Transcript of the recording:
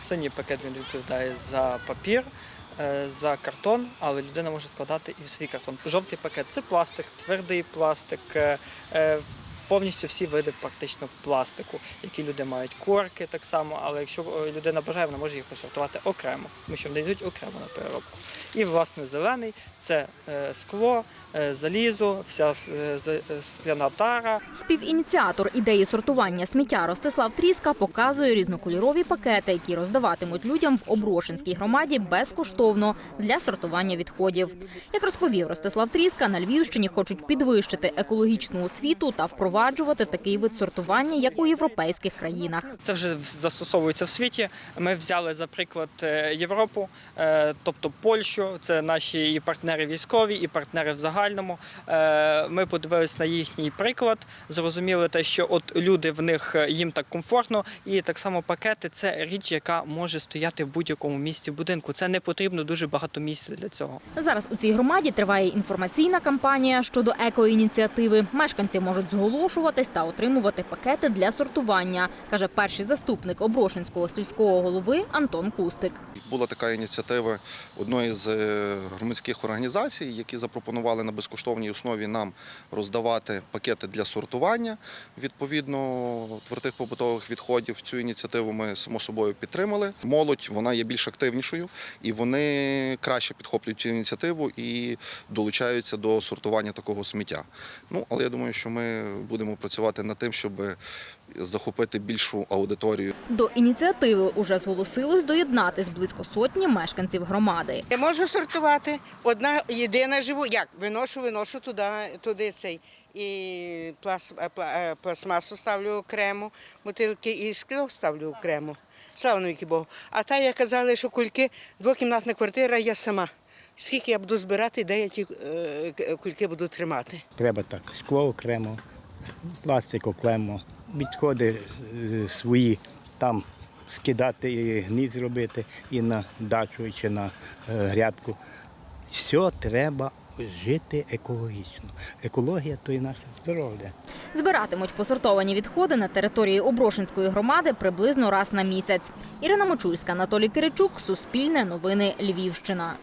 синій пакет він відповідає за папір, е, за картон, але людина може складати і в свій картон. Жовтий пакет це пластик, твердий пластик. Повністю всі види практично пластику, які люди мають корки так само, але якщо е, людина бажає, вона може їх посортувати окремо, тому що вони йдуть окремо на переробку. І власне зелений це е, скло, е, залізо, вся скляна тара, Співініціатор ідеї сортування сміття Ростислав Тріска показує різнокольорові пакети, які роздаватимуть людям в Оброшинській громаді безкоштовно для сортування відходів. Як розповів Ростислав Тріска, на Львівщині хочуть підвищити екологічну освіту та впроваджувати такий вид сортування, як у європейських країнах. Це вже застосовується в світі. Ми взяли за приклад е, Європу, е, тобто Польщу. Це наші і партнери військові, і партнери в загальному. Е, Ми подивилися на їхній приклад, зрозуміли те, що от люди в них їм так комфортно, і так само пакети це річ, яка може стояти в будь-якому місці будинку. Це не потрібно дуже багато місця для цього. Зараз у цій громаді триває інформаційна кампанія щодо екоініціативи. Мешканці можуть зголошуватись та отримувати пакети для сортування, каже перший заступник Оброшинського сільського голови Антон Кустик. Була така ініціатива одної з е, громадських організацій, які запропонували на безкоштовній основі нам роздавати пакети для сортування відповідно твердих побутових відходів. Цю ініціативу ми само собою підтримали. Молодь вона є більш активнішою і вони краще підхоплюють цю ініціативу і долучаються до сортування такого сміття. Ну але я думаю, що ми будемо працювати над тим, щоб захопити більшу аудиторію. До ініціативи уже зголосилось доєднатись близько сотні мешканців громади. Я можу сортувати. Одна єдина живу. Як? Виношу, виношу туди, туди цей. І плас, е, е, пластмасу ставлю окремо, бутилки і скло ставлю окремо. Слава навіки Богу. А та, як казали, що кульки, двокімнатна квартира, я сама. Скільки я буду збирати, де я ті е, кульки буду тримати? Треба так, скло окремо, пластик окремо, відходи е, свої там скидати і гніз зробити і на дачу, чи на е, грядку. Все треба жити екологічно. Екологія то і наше здоров'я. Збиратимуть посортовані відходи на території Оброшинської громади приблизно раз на місяць. Ірина Мочульська, Анатолій Киричук, Суспільне новини Львівщина.